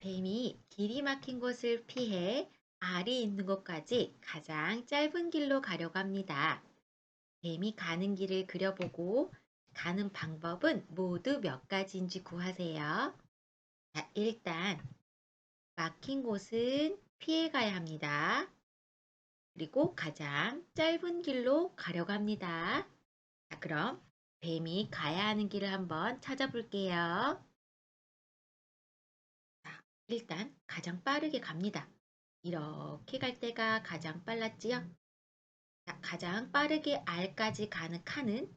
뱀이 길이 막힌 곳을 피해 알이 있는 곳까지 가장 짧은 길로 가려고 합니다. 뱀이 가는 길을 그려보고 가는 방법은 모두 몇 가지인지 구하세요. 자, 일단 막힌 곳은 피해 가야 합니다. 그리고 가장 짧은 길로 가려고 합니다. 자, 그럼 뱀이 가야 하는 길을 한번 찾아볼게요. 자, 일단 가장 빠르게 갑니다. 이렇게 갈 때가 가장 빨랐지요? 자, 가장 빠르게 R까지 가는 칸은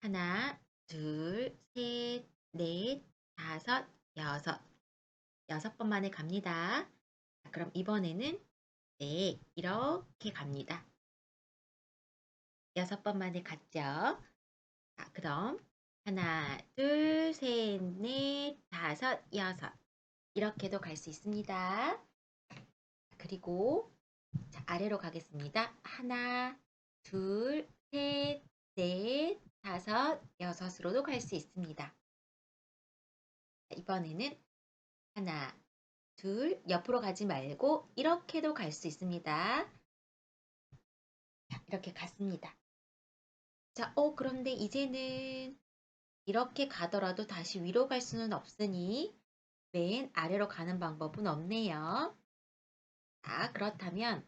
하나, 둘, 셋, 넷, 다섯, 여섯. 여섯 번 만에 갑니다. 자, 그럼 이번에는 네, 이렇게 갑니다. 여섯 번 만에 갔죠? 자, 그럼 하나, 둘, 셋, 넷, 다섯, 여섯. 이렇게도 갈 수 있습니다. 그리고 자, 아래로 가겠습니다. 하나, 둘, 셋, 넷, 다섯, 여섯으로도 갈 수 있습니다. 자, 이번에는 하나, 둘, 옆으로 가지 말고 이렇게도 갈 수 있습니다. 자, 이렇게 갔습니다. 자, 어, 그런데 이제는 이렇게 가더라도 다시 위로 갈 수는 없으니 맨 아래로 가는 방법은 없네요. 자, 그렇다면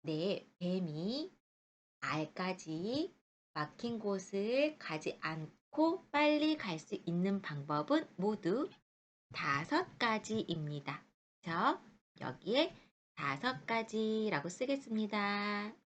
네, 뱀이 알까지 막힌 곳을 가지 않고 빨리 갈 수 있는 방법은 모두 다섯 가지입니다. 그래서 여기에 다섯 가지라고 쓰겠습니다.